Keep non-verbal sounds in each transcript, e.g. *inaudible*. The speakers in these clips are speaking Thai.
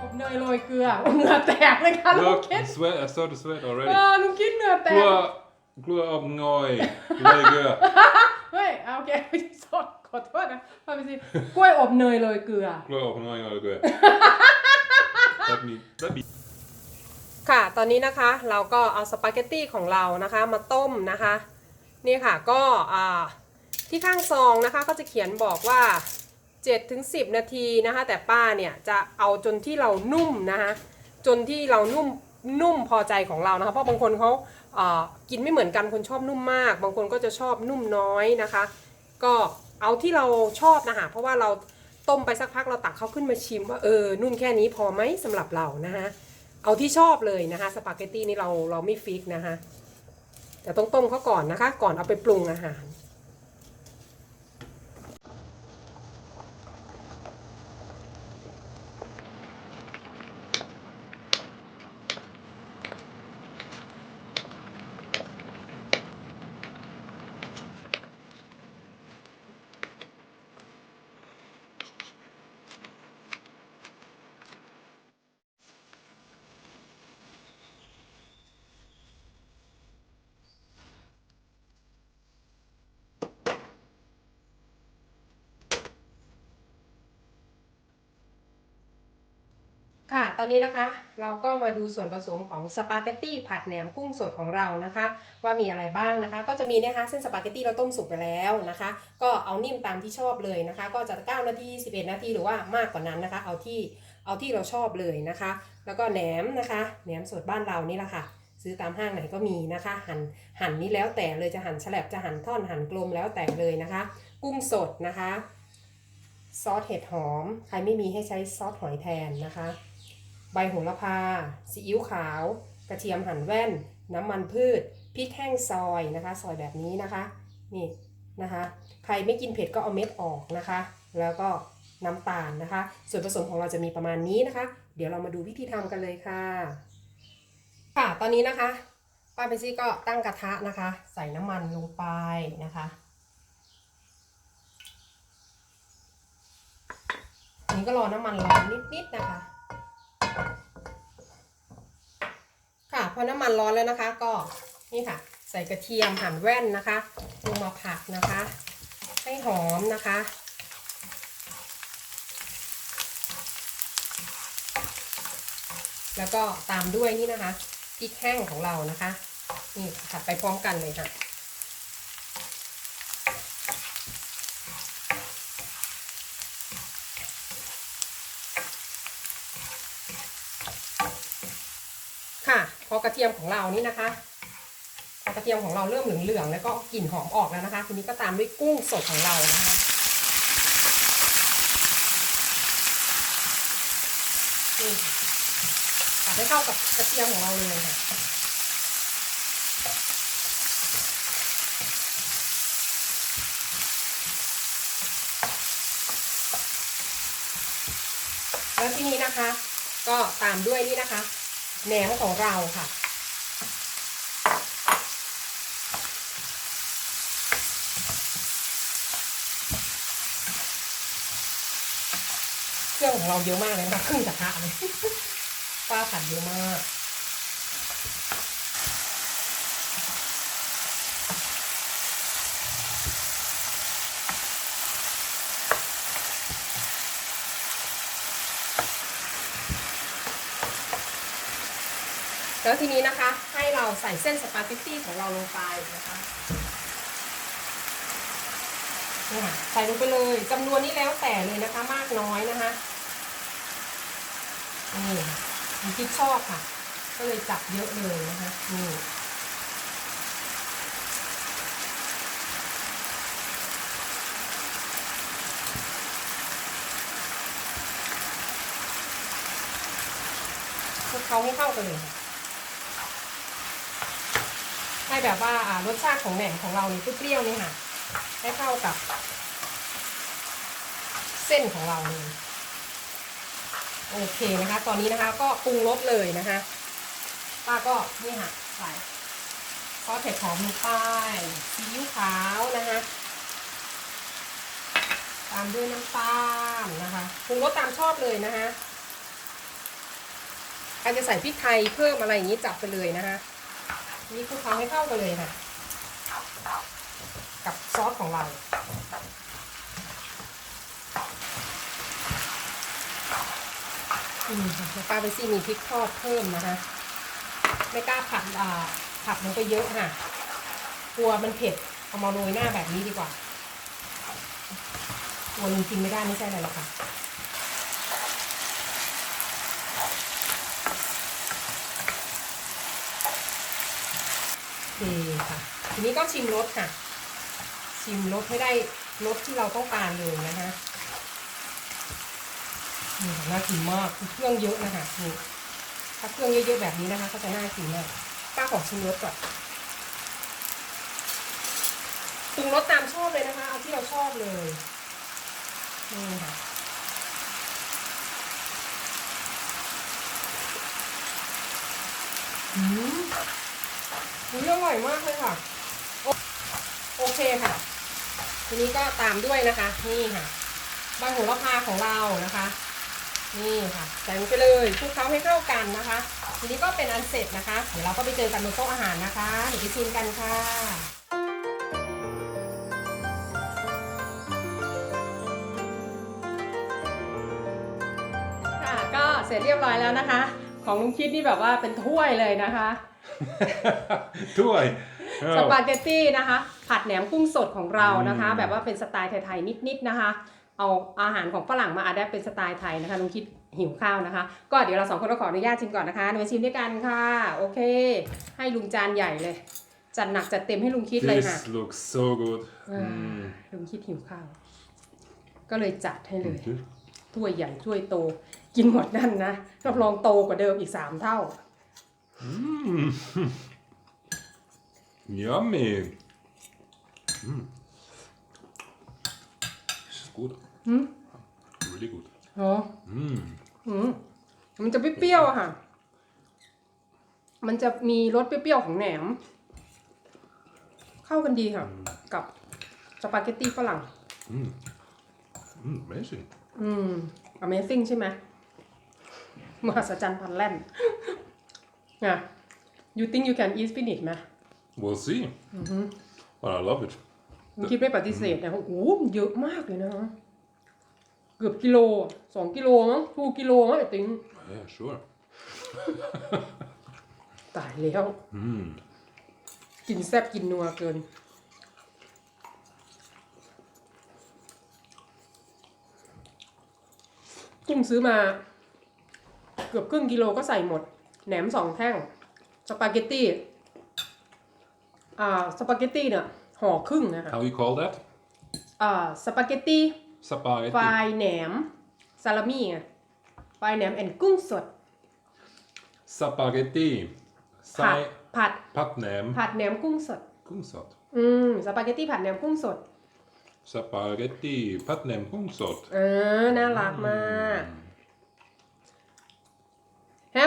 อบเนยโรยเกลือเหงื่อแตกเลยค่ะลุง Look, คิด the sweat. I started to sweat เอ already. อลุงคิดเหงื่อแตก Glue, glue up ngoj. Lägga. เฮ้ยเอาโอเคไม่ได้สดขอโทษนะพาไปสิกล้วยอบเนยโรยเกลือ Glue up ngoj lägga. Let me, let me. ค่ะ ตอนนี้นะคะเราก็เอาสปาเกตตี้ของเรานะคะ มาต้มนะคะ นี่ค่ะก็ที่ข้างซองนะคะก็จะเขียนบอกว่า 7-10 นาทีนะคะ แต่ป้าเนี่ยจะเอาจนที่เรานุ่มนะคะจนที่เรานุ่มนุ่มพอใจของเรานะคะ เพราะบางคนเขาอ่ากินไม่เหมือนกันคนชอบนุ่มมาก บางคนก็จะชอบนุ่มน้อยนะคะ ก็เอาที่เราชอบนะคะเพราะว่าเราต้มไปสักพักเราตักเขาขึ้นมาชิมว่าเออนุ่มแค่นี้พอไหมสำหรับเรานะคะเอาที่ชอบเลยนะคะสปาเกตตี้นี่เราเราไม่ฟิกนะคะ แต่ต้องต้มเขาก่อนนะคะ ก่อนเอาไปปรุงอาหาร ค่ะ ตอนนี้นะคะ เราก็มาดูส่วนผสมของสปาเกตตี้ผัดแหนมกุ้งสดของเรานะคะ ว่ามีอะไรบ้างนะคะ ก็จะมีเนะคะเส้นสปาเกตตี้เราต้มสุกไปแล้วนะคะ ก็เอานิ่มตามที่ชอบเลยนะคะ ก็จะ 9 นาที 11 นาทีหรือว่ามากกว่านั้นนะคะ เอาที่เอาที่เราชอบเลยนะคะ แล้วก็แหนมนะคะแหนมสดบ้านเรานี่แหละค่ะ ซื้อตามห้างไหนก็มีนะคะ หั่นหั่นนี่แล้วแต่เลยจะหั่นฉลับจะหั่นท่อนหั่นกลมแล้วแต่เลยนะคะ กุ้งสดนะคะซอสเห็ดหอม ใครไม่มีให้ใช้ซอสหอยแทนนะคะ ใบโหระพา ซีอิ๊วขาว กระเทียมหั่นแว่น น้ำมันพืช พริกแห้งซอยนะคะ ซอยแบบนี้นะคะ นี่นะคะ ใครไม่กินเผ็ดก็เอาเม็ดออกนะคะ แล้วก็น้ำตาลนะคะ ส่วนผสมของเราจะมีประมาณนี้นะคะ เดี๋ยวเรามาดูวิธีทำกันเลยค่ะ ค่ะ ตอนนี้นะคะป้าเปซี่ก็ตั้งกระทะนะคะ ใส่น้ำมันลงไปนะคะนนี้ก็รอน้ำมันร้อนนิดๆนะคะ ค่ะ พอน้ำมันร้อนแล้วนะคะ ก็นี่ค่ะ ใส่กระเทียมหั่นแว่นนะคะลงมาผัดนะคะ ให้หอมนะคะ แล้วก็ตามด้วยนี่นะคะพริกแห้งของเรานะคะ นี่ผัดไปพร้อมกันเลยค่ะค่ะ พอกระเทียมของเรานี่นะคะ พอกระเทียมของเราเริ่มเหลืองๆแล้วก็กลิ่นหอมออกแล้วนะคะ ทีนี้ก็ตามด้วยกุ้งสดของเรานะคะนี่ค่ะผัดให้เข้ากับกระเทียมของเราเลยค่ะแล้วทีนี้นะคะ ก็ตามด้วยนี่นะคะ แหนมของเราค่ะ เครื่องของเราเยอะมากเลยนะคะครึ่งกระทะเลยป้าผัดเยอะมาก แล้วทีนี้นะคะให้เราใส่เส้นสปาเกตตี้ของเราลงไปนะคะนี่ค่ะใส่ลงไปเลยจำนวนนี้แล้วแต่เลยนะคะ มากน้อยนะคะนี่ค่ะมีที่ชอบค่ะ ก็เลยจับเยอะเลยนะคะนี่เขาให้เข้ากันเลยค่ะ ให้แบบว่ารสชาติของแหนมของเรานี่เปรี้ยวๆนี่ค่ะ ให้เข้ากับ เส้นของเราเลยโอเคนะคะ ตอนนี้นะคะก็ปรุงรสเลยนะคะป้าก็นี่ค่ะใส่ซอสเผ็ดหอมลงไปซีอิ๊วขาวนะคะตามด้วยน้ำตาลนะคะปรุงรสตามชอบเลยนะคะใครจะใส่พริกไทยเพิ่มอะไรอย่างนี้จับไปเลยนะคะ นี่คลุกเคล้าให้เข้ากันเลยค่ะ กับซอสของเราอืมแล้วป้าไปซี่มีพริกทอดเพิ่มนะคะ ไม่กล้าผัดอ่าผัดลงไปเยอะค่ะ กลัวมันเผ็ด เอามาโรยหน้าแบบนี้ดีกว่าวันนี้กินไม่ได้ไม่ใช่อะไรหรอกค่ะ เคค่ะ ทีนี้ก็ชิมรสค่ะ ชิมรสให้ได้รสที่เราต้องการเลยนะคะนี่น่ากินมากคือเครื่องเยอะนะคะนี่ถ้าเครื่องเยอะๆแบบนี้นะคะก็จะน่ากินมากป้าขอชิมรสก่อนปรุงรสตามชอบเลยนะคะ เอาที่เราชอบเลยนี่ค่ะอืม อุ๊ยอร่อยมากเลยค่ะโอโอเคค่ะ ทีนี้ก็ตามด้วยนะคะ นี่ค่ะใบโหระพาของเรานะคะ นี่ค่ะใส่ลงไปเลยคลุกเคล้าให้เข้ากันนะคะ ทีนี้ก็เป็นอันเสร็จนะคะ เดี๋ยวเราก็ไปเจอกันบนโต๊ะอาหารนะคะเดี๋ยวไปชิมกันค่ะค่ะก็เสร็จเรียบร้อยแล้วนะคะ ของลุงคิดนี่แบบว่าเป็นถ้วยเลยนะคะ Toy. ส Oh. ปาเกตตี้นะคะ ผัดแหนมกุ้งสดของเรานะคะอืมแบบว่าเป็นสไตล์ไทยๆนิดๆนะคะ เอาอาหารของฝรั่งมาอาดับเป็นสไตล์ไทยนะคะลุงคิดหิวข้าวนะคะ ก็เดี๋ยวเราสองคนก็ขออนุญาตชิมก่อนนะคะเดี๋ยวมาชิมด้วยกันค่ะ โอเค ให้ลุงจานใหญ่เลย จัดหนักจัดเต็มให้ลุงคิดเลยค่ะ This looks so good. Ah. Mm. ลุงคิดหิวข้าว ก็เลยจัดให้เลย Thank you. ถ้วยใหญ่ถ้วยโต กินหมดนั่นนะรับรองโตกว่าเดิมอีกสามเท่า Mm. Yummy. Mm. This is good. หืม Really good. เหรอ Mm. อืมมันจะเปรี้ยวๆอะค่ะ มันจะมีรสเปรี้ยวๆของแหนม เข้ากันดีค่ะ กับสปาเกตตี้ฝรั่ง Mm. Mm, amazing. อืม Amazing ใช่ไหมมหัศจรรย์พันแล่น อะ you think you can eat spinach ไหม We'll see. But I love it. ผมคิดไม่ปฏิเสธนะโอ้โหมันเยอะมากเลยนะคะเกือบกิโลอะสองกิโลมั้งทูกิโลมั้งไอ้ติง Yeah, sure. ตายแล้ว Mm. กินแซ่บกินนัวเกิน กุ้งซื้อมา เกือบครึ่งกิโลก็ใส่หมด แหนมสองแท่ง สปาเกตตี้ อ่า สปาเกตตี้เนี่ยห่อครึ่งนะคะ How you call that? อ่า สปาเกตตี้ Spaghetti. ฟายแหนมซาลามี่อะฟายแหนมแอนกุ้งสด Spaghetti. ผัด Sai ผัด patnem. ผัดแหนมกุ้งสด Kungsot. อืม สปาเกตตี้ผัดแหนมกุ้งสด Spaghetti patnem kungsot. เออ น่ารักมากแฮ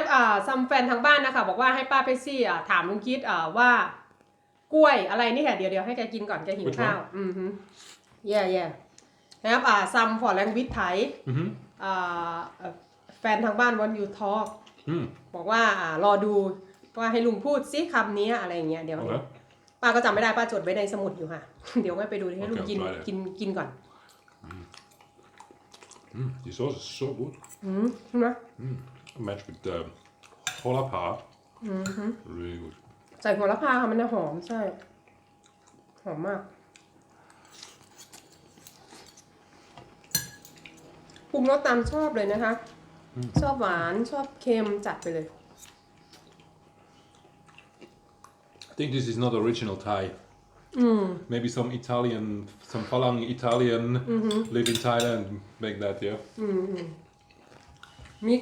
ปอ่าซัมแฟนทางบ้านนะคะบอกว่าให้ป้าเปซซี่อะถามลุงคิดอ่าว่ากล้วยอะไรนี่ค่ะเดี๋ยวเดี๋ยวให้แกกินก่อนแกหิว Which one? ข้าวอือฮึเย่เย่แฮปอ่าซัมฟอร์แลงวิทไทย Mhm. อ่าเอ่อแฟนทางบ้านวันยูทอ Mm. บอกว่าอ่ารอดูว่าให้ลุงพูดซิคำนี้อะไรอย่างเงี้ยเดี๋ยว Okay. ป้าก็จำไม่ได้ป้าจดไว้ในสมุดอยู่ค่ะ เดี๋ยวไว้ไปดูให้ลุงโอเคกินได้เลยกินกินก่อน Mm. This sauce is so good. อืมใช่ไหม Matched with the holapa. อือฮึ Really good. ใส่หัวละพาค่ะมันจะหอมใช่ หอมมากปรุงรสตามชอบเลยนะคะ ชอบหวานชอบเค็มจัดไปเลย I think this is not original Thai. อืม Maybe some Italian, some Falang Italian live in Thailand make that, yeah? อืมอืมมิก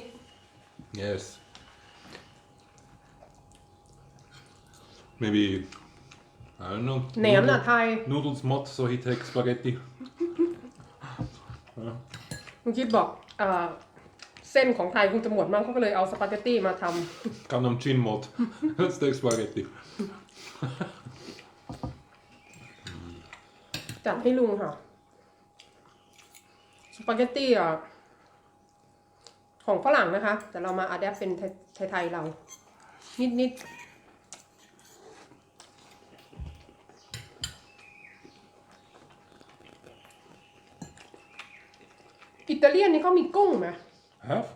Yes. Maybe, I don't know. แหนมน่ะ noodle- ไทย Noodles mod, so he takes spaghetti. *laughs* คุณคิดบอกเอ่อเส้นของไทยคงจะหมดมั้งเขาก็เลยเอาสปาเกตตี้มาทำ Kanam chin mod. *laughs* *laughs* Let's take spaghetti. จัดให้ลุงค่ะ สปาเกตตี้อะของฝรั่งนะคะ แต่เรามาอัดแอปเป็นไทยๆเรา นิดๆอิตาเลียนนี่เขามีกุ้งไหม Have?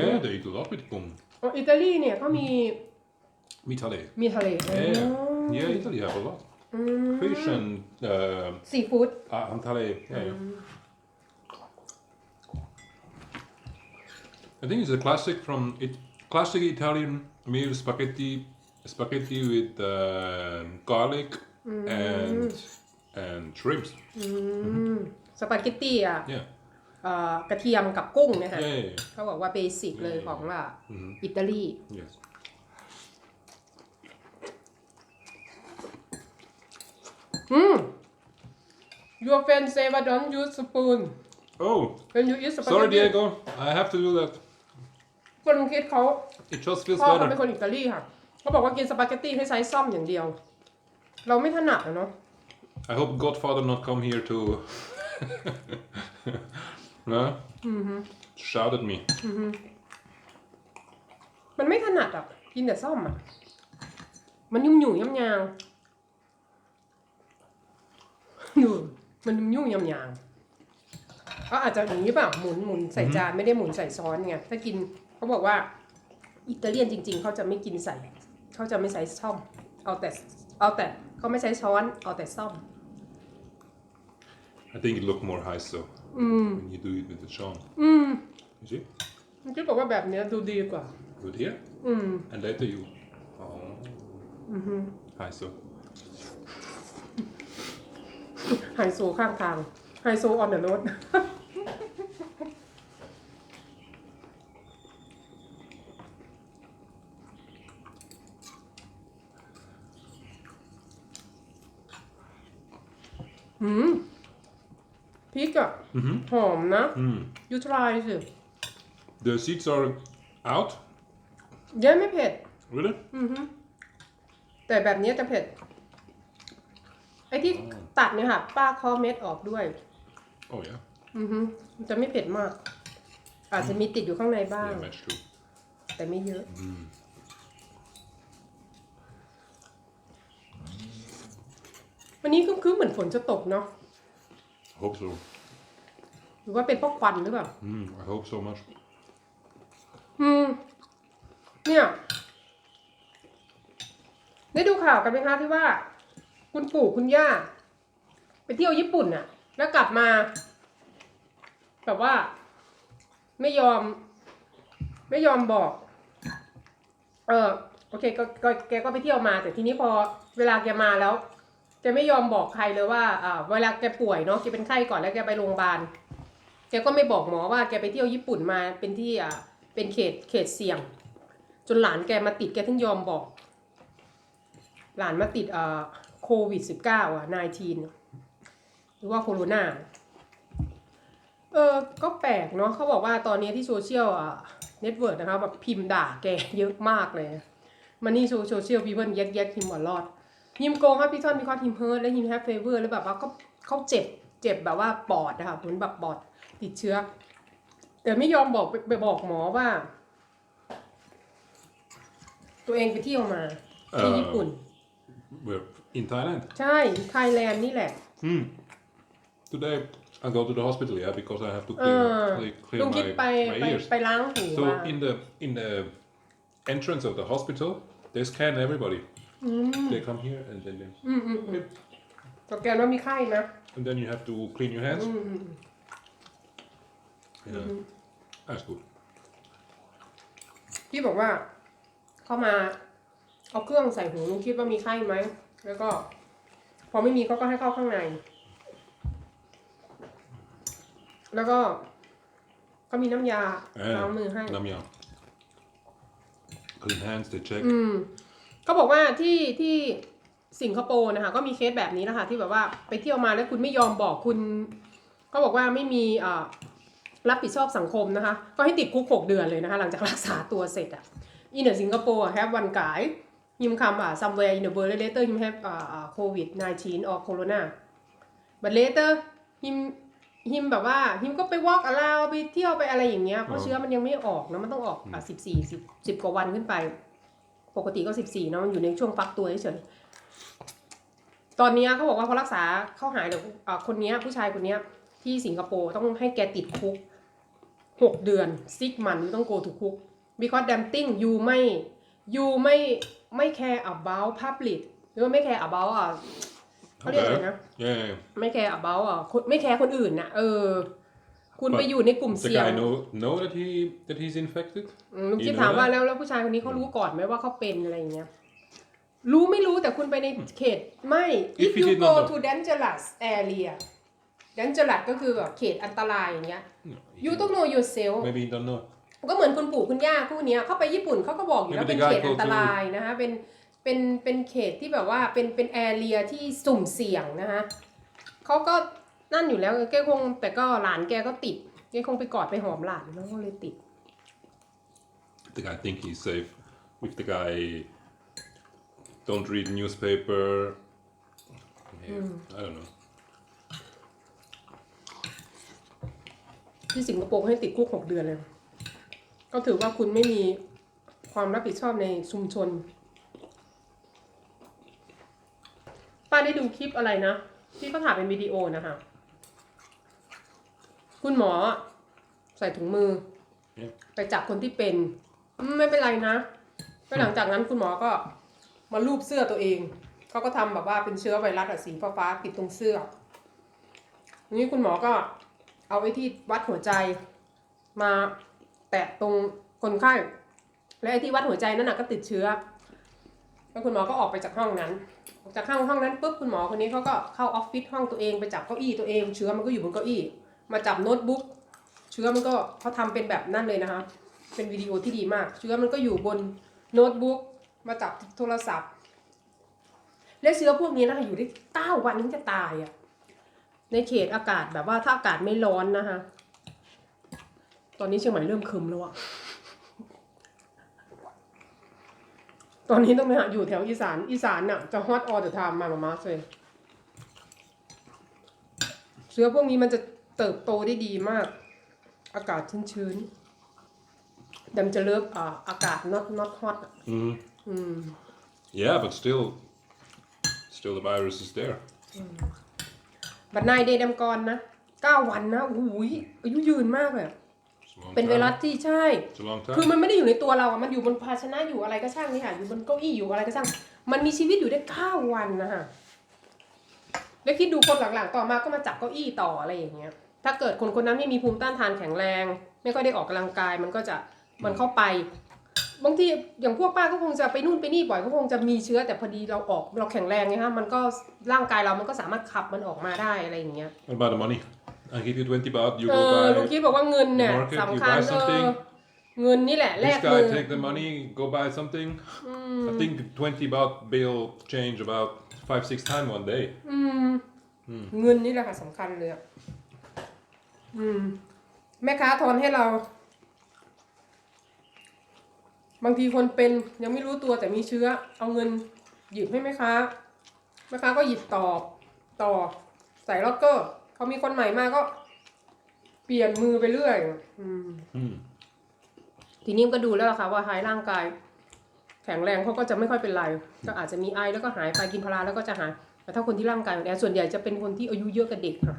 Yeah, they eat a lot with gum. อ๋ออิตาลีเนี่ยเขามี Mitale. มีทะเล Yeah, yeah, Italy have a lot. Fish and uh, ซีฟู้ด ah, and tale. Yeah, yeah. I think it's a classic from it. Classic Italian meal spaghetti, spaghetti with uh, garlic and and shrimps. สปาเกตตี้อะ Yeah, เอ่อกระเทียมกับกุ้งเนะคะ yeah, yeah. yeah. เขาบอกว่าเบสิกเลยของว่า Mhm. อิตาลี Yes. อืม your friend say why don't use spoon Oh, when you eat spaghetti sorry, Diego. I have to do that. คนคิดเขา It just feels พ่อเขาเป็น better. คนอิตาลีค่ะเขาบอกว่ากินสปาเกตตี้ให้ใช้ซ่อมอย่างเดียว เราไม่ถนัดอะเนาะ I hope Godfather not come here to no? shout at me. มันไม่ถนัดอะ กินแต่ซ่อมอะ มันยุ่งยุ่งยำยาง ดูมันยุ่งยุ่งยำยางก็อาจจะอย่างนี้เปล่าหมุนหมุนใส่จานไม่ได้หมุนใส่ช้อนไงถ้ากินเขาบอกว่า อิตาเลียนจริง ๆเขาจะไม่กินใส่เขาจะไม่ใช้ซ่อม เอาแต่เอาแต่เขาไม่ใช้ช้อนเอาแต่ซ่อม I think it look more high so อืม when you do it with the Sean. อืม You see? มันคิดบอกว่าแบบเนี้ยดูดีกว่า Good here. อืม And later you. Oh. High so. ไฮโซข้างทาง ไฮโซออนเดอะโรดอืมพริกอะ Mhm. หอมนะ Mm. ยูทรายสิ The seeds are out. เย้ไม่เผ็ด Really? อือฮึแต่แบบนี้จะเผ็ด ไอ้ที่ตัดเนี่ยค่ะ ป้าเคอเม็ดออกด้วย Oh yeah. อือฮึมันจะไม่เผ็ดมาก อาจจะมีติดอยู่ข้างในบ้าง Yeah, match too. แต่ไม่เยอะ วันนี้ก็คือเหมือนฝนจะตกเนาะ Hope so. หรือว่าเป็นเพราะควันหรือเปล่า Mm, I hope so much. อืม เนี่ย ได้ดูข่าวกันไหมคะที่ว่า คุณปู่คุณย่า ไปเที่ยวญี่ปุ่นน่ะ แล้วกลับมา แบบว่า ไม่ยอม ไม่ยอมบอก เออโอเคก็ก็แกก็ไปเที่ยวมา แต่ทีนี้พอเวลาแกมาแล้วแกไม่ยอมบอกใครเลยว่าอ่าเวลาแกป่วยเนาะแกเป็นไข้ก่อนแล้วแกไปโรงพยาบาลแกก็ไม่บอกหมอว่าแกไปเที่ยวญี่ปุ่นมาเป็นที่อ่าเป็นเขตเขตเสี่ยง จนหลานแกมาติดแกถึงยอมบอก หลานมาติดเอ่อ โควิด -19 อะ 19 หรือว่าโคโรนาเออก็แปลกเนาะเขาบอกว่าตอนนี้ที่โซเชียลอะเน็ตเวิร์กนะคะแบบพิมพ์ด่าแกเยอะมากเลย มันนี่โซเชียลพีเพิลแยกแยกฮิมหัวรอดฮิมโกงครับพี่ทอนมีข้อฮิมเฮิร์ตและฮิมแฮปเฟเวอร์แล้วแบบว่าเขาเขาเจ็บเจ็บแบบว่าปอดนะคะเหมือนแบบปอดติดเชื้อ แต่ไม่ยอมบอกไปบอกหมอว่า ตัวเองไปเที่ยวมาที่ญี่ปุ่น We're in Thailand. ใช่ ไทยแลนด์นี่แหละ Hmm. Today I go to the hospital, yeah, because I have to เอ clear, อ clear, clear ลุงคิด my, ไป my ไป ears. ไปล้างหู So มา in the in the entrance of the hospital, they scan everybody. They come here and then they, อืมอืมอืมสแกนว่ามีไข้นะ and then you have to clean your hands. อืมอืม Yeah, that's good. พี่บอกว่า เข้ามา เอาเครื่องใส่หูลุงคิดว่ามีไข้ไหม แล้วก็ พอไม่มีเขาก็ให้เข้าข้างใน แล้วก็เขามีน้ำยา Eh, ล้างมือให้ Namya. Clean hands, they check. อืมเขาบอกว่าที่ที่สิงคโปร์นะคะก็มีเคสแบบนี้นะคะที่แบบว่าไปเที่ยวมาแล้วคุณไม่ยอมบอกคุณเขาบอกว่าไม่มีอ่ารับผิดชอบสังคมนะคะ ก็ให้ติดคุกหกเดือนเลยนะคะ หลังจากรักษาตัวเสร็จอะอินเดอร์ สิงคโปร์แฮปวันกาย him come uh, somewhere in the world later him have uh, uh, covid 19 or corona but later him him แบบว่า him ก็ไป walk around ไปเที่ยวไปอะไรอย่างเงี้ยเพราะอ๋อเชื้อมันยังไม่ออกนะมันต้องออกอะสิบสี่สิบสิบกว่าวันขึ้นไป ปกติก็สิบสี่นะมันอยู่ในช่วงฟักตัวเฉยๆตอนเนี้ยเขาบอกว่าเขารักษาเขาหายเดี๋ยวอ่าคนเนี้ยผู้ชายคนเนี้ยที่สิงคโปร์ต้องให้แกติดคุกหกเดือนซิกมันต้องโกถูกคุก because damn thing you ไม่ you ไม่ ไม่ care about public หรือว่าไม่ care about อะเขาเรียกอะไรนะ Yeah, yeah. ไม่ care about อะคนไม่แคร์คนอื่นนะเออ คุณไปอยู่ในกลุ่ม The เสี่ยง guy know know that he that he's infected. อืมลุงคิด You know ถามว่า that? แล้วแล้วผู้ชายคนนี้เขารู้ก่อนไหมว่าเขาเป็นอะไรอย่างเงี้ย รู้ไม่รู้แต่คุณไปในเขตไม่ If if he you did go not know. to dangerous area dangerous ก็คือแบบเขตอันตรายอย่างเงี้ย you don't know yourself Maybe he don't know. ก็เหมือนคุณปู่คุณย่าคู่เนี้ยเข้าไปญี่ปุ่นเขาก็บอกอยู่แล้ว Maybe เป็น the เข guy ตอันต go to- รายนะคะเป็นเป็นเป็นเขตที่แบบว่าเป็นเป็นแอเรียที่สุ่มเสี่ยงนะคะเขาก็นั่นอยู่แล้วแกคงแต่ก็หลานแกก็ติดแกคงไปกอดไปหอมหลานแล้วก็เลยติด The guy think he's safe. If the guy don't read newspaper, yeah, I don't know. ที่สิงคโปร์ให้ติดคุกหกเดือนเลย ก็ถือว่าคุณไม่มีความรับผิดชอบในชุมชน ป้าได้ดูคลิปอะไรนะ ที่เขาถ่ายเป็นวิดีโอนะคะ คุณหมอใส่ถุงมือ Yeah. ไปจับคนที่เป็น ไม่เป็นไรนะแล้วหลังจากนั้นคุณหมอก็มาลูบเสื้อตัวเอง เขาก็ทำแบบว่าเป็นเชื้อไวรัสอะสีฟ้าๆติดตรงเสื้อนี่คุณหมอก็เอาไอ้ที่วัดหัวใจมา แตะตรงคนไข้ และไอ้ที่วัดหัวใจนั่นน่ะก็ติดเชื้อแล้วคุณหมอก็ออกไปจากห้องนั้น ออกจากห้องห้องนั้นปุ๊บคุณหมอคนนี้เขาก็เข้าออฟฟิศห้องตัวเองไปจับเก้าอี้ตัวเอง เชื้อมันก็อยู่บนเก้าอี้ มาจับโน้ตบุ๊กเชื้อมันก็เขาทำเป็นแบบนั่นเลยนะคะ เป็นวิดีโอที่ดีมาก เชื้อมันก็อยู่บนโน้ตบุ๊กมาจับโทรศัพท์ และเชื้อพวกนี้นะคะอยู่ได้เก้าวันถึงจะตายอะ่ะในเขตอากาศแบบว่าถ้าอากาศไม่ร้อนนะคะ ตอนนี้เชียงใหม่เริ่มครึมแล้วอะตอนนี้ต้องไปหาอยู่แถวอีสาน อีสานน่ะจะฮอตออเดอร์ไทม์มามามาเลยเชื้อพวกนี้มันจะเติบโตได้ดีมาก อากาศชื้นๆดำจะเลิกอ่าอากาศ not not hot อะ Mm. อืม Yeah, but still, still the virus is there. บัดนายเดย์ดำกรนะเก้าวันนะโอ้โหยอายุยืนมากเลยอะ It's a long เป็นไว time. รัสที่ใช่ It's a long คือ time. มันไม่ได้อยู่ในตัวเราอะมันอยู่บนภาชนะอยู่อะไรก็ช่างนี่ค่ะ อยู่บนเก้าอี้อยู่อะไรก็ช่าง มันมีชีวิตอยู่ได้เก้าวันนะคะแล้วคิดดูคนหลังๆ ต่อมาก็มาจับเก้าอี้ต่ออะไรอย่างเงี้ย ถ้าเกิดคนคนนั้นไม่มีภูมิต้านทานแข็งแรง ไม่ค่อยได้ออกกำลังกาย มันก็จะมันเข้าไป บางทีอย่างพวกป้าก็คงจะไปนู่นไปนี่บ่อยก็คงจะมีเชื้อ แต่พอดีเราออกเราแข็งแรงไงฮะมันก็ร่างกายเรามันก็สามารถขับมันออกมาได้อะไรอย่างเงี้ย What about the money? I give you 20 baht, you เอ go อลุง buy. คิดบอกว่าเงินเนี่ย market, you สำคัญ buy เออ something. เงินนี่แหละแล This กมื guy อ take the money, go buy something. I think 20 baht bill change about 5 6 times one day. อืมเงินนี่แหละค่ะสำคัญเลยอะอืม แม่ค้าทอนให้เรา บางทีคนเป็นยังไม่รู้ตัวแต่มีเชื้อ เอาเงินหยิบให้แม่ค้า แม่ค้าก็หยิบต่อต่อใส่ล็อกเกอร์ พอมีคนใหม่มาก็ เปลี่ยนมือไปเรื่อย อืม Hmm. ทีนี้ก็ดูแล้วล่ะค่ะว่าหายร่างกาย แข็งแรงเขาก็จะไม่ค่อยเป็นไร ก็อาจจะมีไอแล้วก็หายไปกินพาราแล้วก็จะหาย แต่ถ้าคนที่ร่างกายอ่อนแอส่วนใหญ่จะเป็นคนที่อายุเยอะกับเด็กค่ะ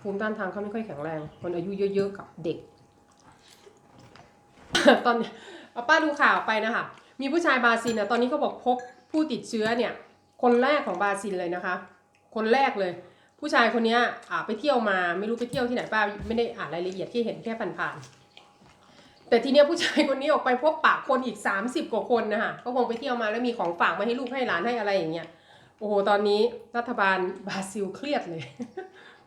ภูมิต้านทานเขาไม่ค่อยแข็งแรง คนอายุเยอะๆกับเด็ก ตอนเอาป้าดูข่าวไปนะคะมีผู้ชายบราซิลนะตอนนี้เขาบอกพบผู้ติดเชื้อเนี่ย คนแรกของบราซิลเลยนะคะ คนแรกเลย ผู้ชายคนเนี้ยอ่าไปเที่ยวมาไม่รู้ไปเที่ยวที่ไหนป้าไม่ได้อ่านรายละเอียดที่เห็นแค่ผ่านๆแต่ทีเนี้ยผู้ชายคนนี้ออกไปพบปะคนอีก 30 กว่าคนนะคะก็คงไปเที่ยวมาแล้วมีของฝากมาให้ลูกให้หลานให้อะไรอย่างเงี้ยโอ้โหตอนนี้รัฐบาลบราซิลเครียดเลย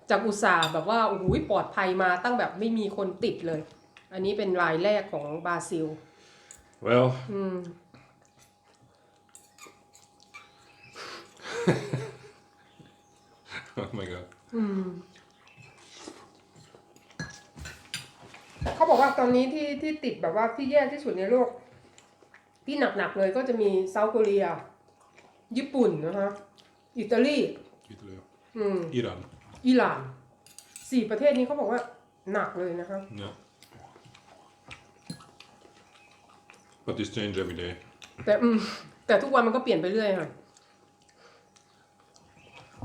จากอุตสาห์แบบว่าโอ้โหปลอดภัยมาตั้งแบบไม่มีคนติดเลย อันนี้เป็นรายแรกของบราซิล Well, อืม oh my god. อืม เขาบอกว่าตอนนี้ที่ที่ติดแบบว่าที่แย่ที่สุดในโลกจที่หนักๆเลยก็จะมีเซาท์เกาหลีญี่ปุ่นนะคะ อิตาลี Italy. อืม Iran. อิหร่าน สี่ประเทศนี้เขาบอกว่าหนักเลยนะคะ Yeah. But this change every day. แต่อืมแต่ทุกวันมันก็เปลี่ยนไปเรื่อยค่ะ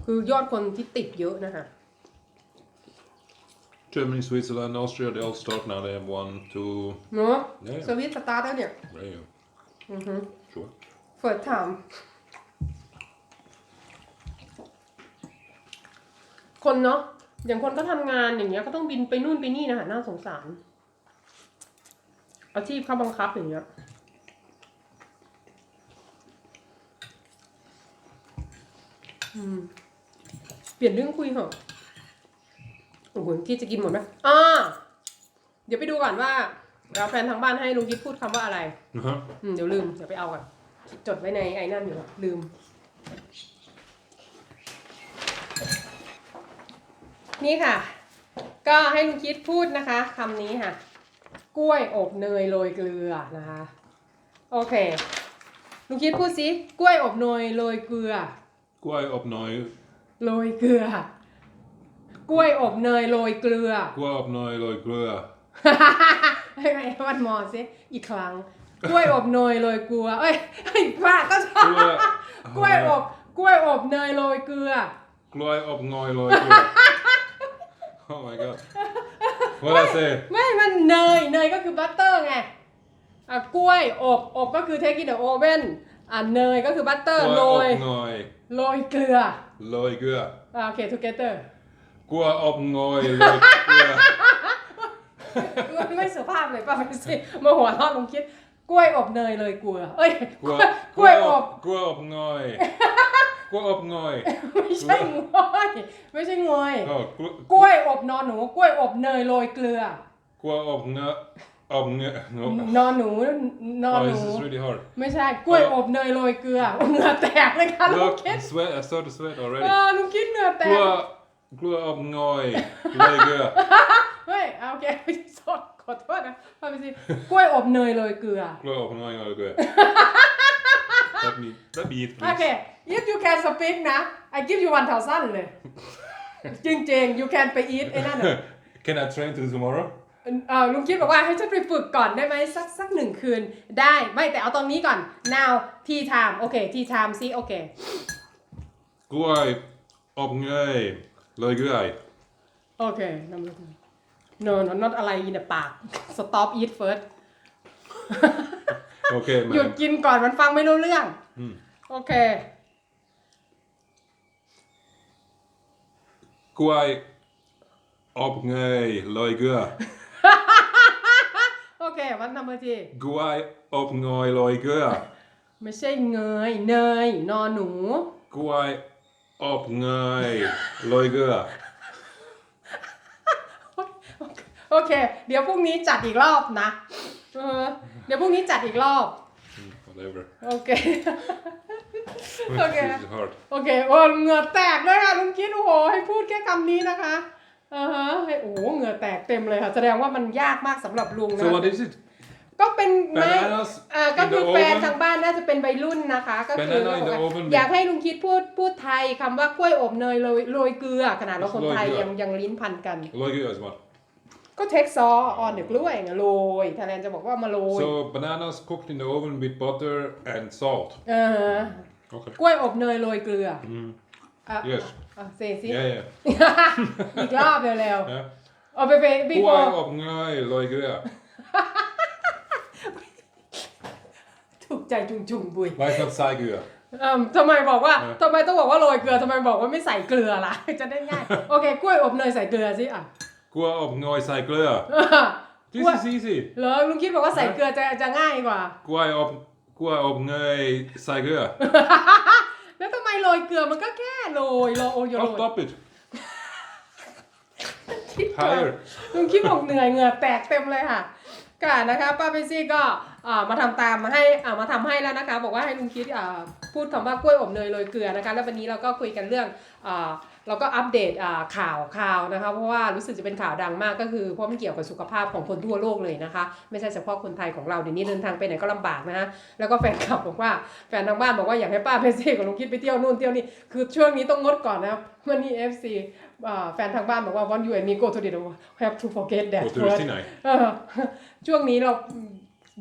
คือยอดคนที่ติดเยอะนะคะ Germany, Switzerland, Austria, they all start now. They have one, two. เนาะ Yeah, สวิตสตาร์ทแล้วเนี่ย there you go. อือฮึ Sure. เฟิร์สถาม คนเนาะ อย่างคนก็ทำงานอย่างเงี้ย ก็ต้องบินไปนู่นไปนี่นะคะน่าสงสาร อาชีพเขาบังคับอย่างเงี้ย อืมเป ลี่ยนเรื่องคุยเหรอะโอ้โหที่จะกินหมดไหมอ่าเดี๋ยวไปดูก่อนว่าเราแฟนทางบ้านให้ลุงกิ๊ดพูดคำว่าอะไร Uh-huh. อืมเดี๋ยวลืม เดี๋ยวไปเอาก่อน จดไว้ในไอ้นั่นอยู่อะลืม นี่ค่ะ ก็ให้ลุงคิดพูดนะคะคำนี้ค่ะ กล้วยอบเนยโรยเกลือนะคะ โอเค ลุงคิดพูดสิ กล้วยอบเนยโรยเกลือ Guai op noi. โรยเกลือ กล้วยอบเนยโรยเกลือ Guai op noi loi glua. ให้ไอ้วันมอสิอีกครั้ง กล้วยอบเนยโรยเกลือ เอ้ยไอ้ป้าก็ชอบ Glua. กล้วยอบ กล้วยอบเนยโรยเกลือ Glua op noi loi glua. Oh my god. What I say? ไม่ มันเนย เนยก็คือบัตเตอร์ไง อะกล้วยอบ อบก็คือ take in the oven อะเนยก็คือบัตเตอร์โร Guai ย op noi โรยเกลือ loi glua. อะโอเค together Guai op noi loi glua. มันไม่สุภาพเลยป่ะพี่สิมาหัวเราะลงคิด กล้วยอบเนยเลยเกลือเอ้ย Guai กล้วยอบ Guai op noi. Guai op noi. ไม่ใช่งอยไม่ใช่งอย Oh, glu- กล้วยอบนอนหนู กล้วยอบเนยโรยเกลือ Guai op ne. Op ne. No. น อนหนูนอน Oh, หนู this is really hard. ไม่ใช่กล้วยอบเนยโรยเกลือเหงื่อแตกเลยค่ะลุง Look, คิด sweat. I start to sweat เอ already. อลุงคิดเหงื่อแตก Glua. Glua op noi loi glua. เฮ้ยเอาโอเคพี่สดขอโทษนะพาไปสิกล้วยอบเนยโรยเกลือ Glua op noi loi glua. Let me. Let me eat, โอเค please. if you can speak นะ I give you one thousand เลยจริงๆ you can ไป eat ไอ้นั่นน่ะ Can I train till tomorrow? เออลุงคิดบอกว่าให้ฉันไปฝึกก่อนได้ไหมสักสักหนึ่งคืน ได้ไม่แต่เอาตอนนี้ก่อน now tea time โอเค tea time สิโอเค Glua op noi loi glua. โอเค number two no no not อะไรในปาก stop eat first Okay, หยุด man. กินก่อนมันฟังไม่รู้เรื่อง อืมโอเค Glua op noi loi glua. โอ เควันนัมเบอร์ที Glua op noi loi glua. ไม่ใช่เงยเนยนอนหนู Glua op noi loi glua. โอเค เดี๋ยวพรุ่งนี้จัดอีกรอบนะเออเดี๋ยวพรุ่งนี้จัดอีกรอบ Hmm, Whatever. โอเค Okay. This is hard. โอเคโอ้เหงื่อแตกด้วยค่ะลุงคิดโอ้โหให้พูดแค่คำนี้นะคะ อ่าฮะให้โอ้โหเหงื่อแตกเต็มเลยค่ะ แสดงว่ามันยากมากสำหรับลุงนะ So what is it? ก็เป็นไม้ Bananas อ่าก็ in คื the อแฟน oven. ทางบ้านน่าจะเป็นวัยรุ่นนะคะ ก็คือ Banana in the oven อยากให้ลุงคิดพูดพูดไทยคำว่ากล้วยอบเนยโรยโรยเกลือ ขนาดเราคนไทยโรยเกลือ ยังยังลิ้นพันกัน Loi glua is what? ก็เทคซอออนเดอะกล้วยไงโรยไทยแลนด์จะบอกว่ามาโรย So bananas cooked in the oven with butter and salt. เออ Okay. กล้วยอบเนยโรยเกลือ Mm. อะ Yes. อะเซซิ Yeah, yeah. อีกรอบเร็ว yeah. ๆเอาไปไปบิ๊กโ Glua op noi loi glua. ถูกใจจุงจุงๆบุย Waar is dat saai glua? เอ่มทำไมบอกว่าเออ ทำไมต้องบอกว่าโรยเกลือทำไมบอกว่าไม่ใส่เกลือล่ะ จะได้ง่าย โอเคกล้วยอบเนยใส่เกลือสิอะ Glua op noi saai glua. This Glua- is easy. เหรอลุงคิดบอกว่าใส่เกลือจะจะง่ายกว่า Glua op glua op noi saai glua. แล้วทำไม โรยเกลือมันก็แค่โรยโรยโยโร Oh, ย stop it. คิดก่อน Higher. ลุงคิดบอกเหนื่อยเหงื่อแตกเต็มเลยค่ะ ก็นะคะป้าเปซี่ก็อ่ามาทำตามมาให้อ่ามาทำให้แล้วนะคะ บอกว่าให้ลุงคิดอ่าพูดคำว่ากล้วยอบเนยโรยเกลือนะคะ แล้ววันนี้เราก็คุยกันเรื่องอ่าเราก็อัปเดตอ่าข่าวข่าวนะคะ เพราะว่ารู้สึกจะเป็นข่าวดังมากก็คือเพราะมันเกี่ยวกับสุขภาพของคนทั่วโลกเลยนะคะ ไม่ใช่เฉพาะคนไทยของเราเดี๋ยวนี้เดินทางไปไหนก็ลำบากนะฮะแล้วก็แฟนคลับบอกว่าแฟนทางบ้านบอกว่าอยากให้ป้าเพซี่กับลุงคิดไปเที่ยวนู่นเที่ยวนี่คือช่วงนี้ต้องงดก่อนนะวันนี้ FC อ่าแฟนทางบ้านบอกว่า want you and me go to the have to forget that Gå till word Sinai. เออ ช่วงนี้เรา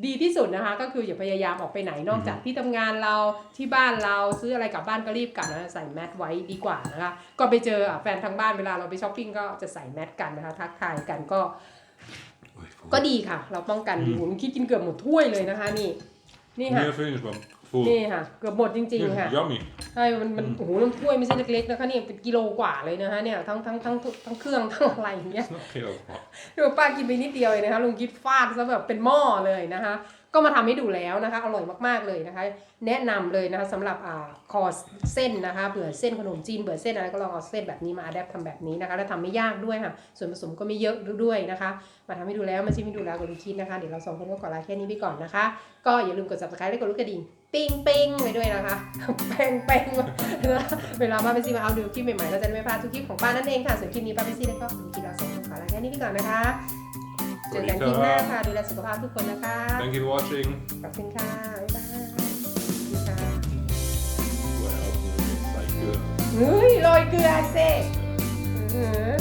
ดีที่สุดนะคะ ก็คืออย่าพยายามออกไปไหนนอกจากที่ทำงานเราที่บ้านเราซื้ออะไรกลับบ้านก็รีบกลับนะใส่แมสไว้ดีกว่านะคะก็ไปเจออะแฟนทางบ้านเวลาเราไปช้อปปิ้งก็จะใส่แมสกันนะคะทักทายกันก็ Oj, fan. ก็ดีค่ะ เราป้องกันอยู่มันคิดกินเกือบหมดถ้วยเลยนะคะ นี่ นี่ค่ะ Mer finish man. Full. นี่ค่ะ เกือบหมดจริงๆค่ะ Mm, yummy. ใช่มันมันโอ้โหน้ำถ้วยไม่ใช่เล็กๆนะคะนี่เป็นกิโลกว่าเลยนะคะเนี่ยทั้งทั้งทั้งทั้งเครื่องทั้งอะไรอย่างเงี้ย It's not helt bra. ดูป้ากินไปนิดเดียวเองนะคะลุงคิดฟาดซะแบบเป็นหม้อเลยนะคะ ก็มาทำให้ดูแล้วนะคะ อร่อยมากๆเลยนะคะ แนะนำเลยนะคะสำหรับอ่าคอร์สเส้นนะคะเบื่อเส้นขนมจีนเบื่อเส้นอะไรก็ลองเอาเส้นแบบนี้มาอัดแอปทำแบบนี้นะคะ แล้วทำไม่ยากด้วยค่ะ ส่วนผสมก็ไม่เยอะด้วยนะคะ มาทำให้ดูแล้วมาชิมให้ดูแล้วกับลุงคิดนะคะ เดี๋ยวเราสองคนก็ขอลาแค่นี้ไปก่อนนะคะ ก็อย่าลืมกด subscribe และกดลูกกระดิ่ง ปิ้งปิ้งไว้ด้วยนะคะแป้งแป้งเวลามาเป็นซีมาเอาดูคลิปใหม่ๆเราจะได้ไม่พลาดทุกคลิปของป้านั่นเองค่ะส่วนคลิปนี้ป้าเป็นซีแล้วก็ลุงคิดเราสองคนขอลาแค่นี้ไปก่อนนะคะเจอกันคลิปหน้าค่ะดูแลสุขภาพทุกคนนะคะ Thank you for watching. ขอบคุณค่ะบ๊ายบายสวัสดีค่ะ Well, it's like good. เฮ้ยโรยเกลือเซ่อื้อหือ